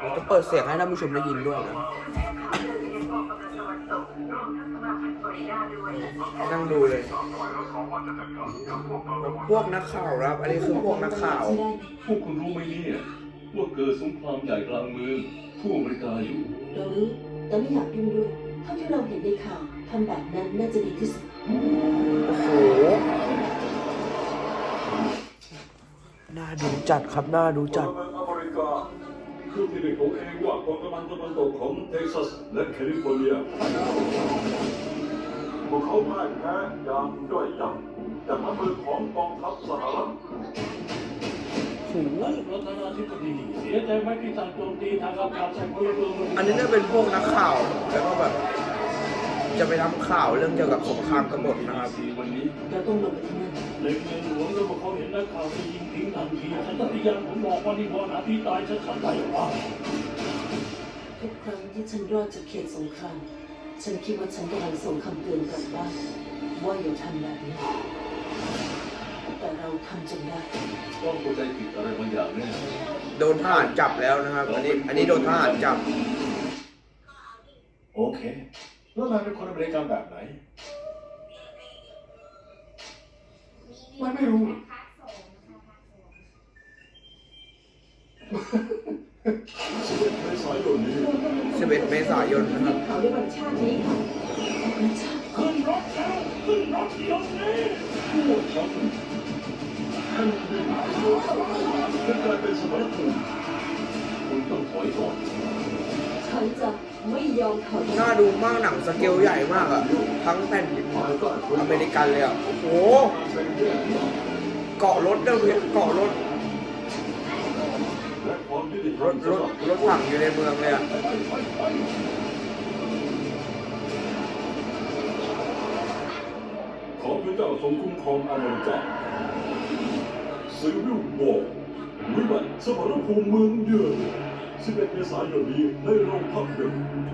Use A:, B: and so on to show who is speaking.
A: เราจะเปิดเสียงให้ท่านผู้ชมได้ยินด้วยนะนั่งดูเลย พวกนักข่าวครับ อันนี้คือพวกนักข่าว
B: พวกคุณรู้ไหมเนี่ยว่าเกิดสงครามใหญ่กลางเมืองทั่วอเมริกาอยู่
C: เรารู้แต่ไม่อยากยุ่งด้วยเท่าที่เราเห็นในข่าวทำแบบนั้นน่าจะดีที่สุด
A: โอ้โหน่าดูจัดครับน่าดูจัด
D: อเมริกา คือที่เรียกตัวเองว่ากองกำลังตะวันตกของเท็กซัสและแคลิฟอร์เนีย พวกเขาพ่ายแพ้อย่างย่อยยับจากน้ำมือของกองทัพสหรัฐ
A: หู
E: ประธานาธิบดีเสียใจไหมที่สั่งโจมตีทางอากาศใส่พลเรือน
A: อันนี้น่าเป็นพวกนักข่าวแล้วก็แบบ จะไปทำข่าวเรื่องเกี่ยวกับสงครามกบฏนะครับ
B: วันนี้
C: เราต้องลงไปที่นั่น
E: เล็งเมืองหลวงแล้วพอเขาเห็นนักข่าวจะยิงทิ้งทันทีฉันตัดยานผมบอกว่านี่บอลหาที่ตายฉันขันได้ว่า
C: ทุกครั้งที่ฉันรอดจากเขตสงคราม ฉันคิดว่าฉันกำลังส่งคำเตือนกลับบ้านว่าอย่าทำแบบนี้ แต่เราทำจนได้
B: ต้องเข้าใจผิดอะไรบางอย่างแน่
A: โดนทหารจับแล้วนะครับ อันนี้ อันนี้โดนทหารจับ
F: โอเค แล้วนายเป็นคนอเมริกันแบบไหนนายไม่รู้
D: ในสายโยนนี้
A: 11เมษายนนะครับ
C: เขาด้วยวันชาตินี้ค่ะวันชาติ
E: ขึ้นรถแล้วขึ้นรถเดี๋ยวนี้
B: พวกฉัน
D: จะกลายเป็นสมรภูมิ
B: คุณต้องถอยก่อน
C: ฉันจะไม่ยอมถอย
A: น่าดูมากหนังสเกลใหญ่มากอะทั้งแผ่นดินอเมริกันเลยอะโอ้โหเกาะรถด้วยเว้ยเกาะรถ
D: ร
A: ถรถรถถังอยู่ในเมืองเลยอะ
D: ขอพระเจ้าทรงคุ้มครองอเมริกาซีวิลวอร์วิบัติสมรภูมิเมืองเยือน 11เมษายนนี้ในโ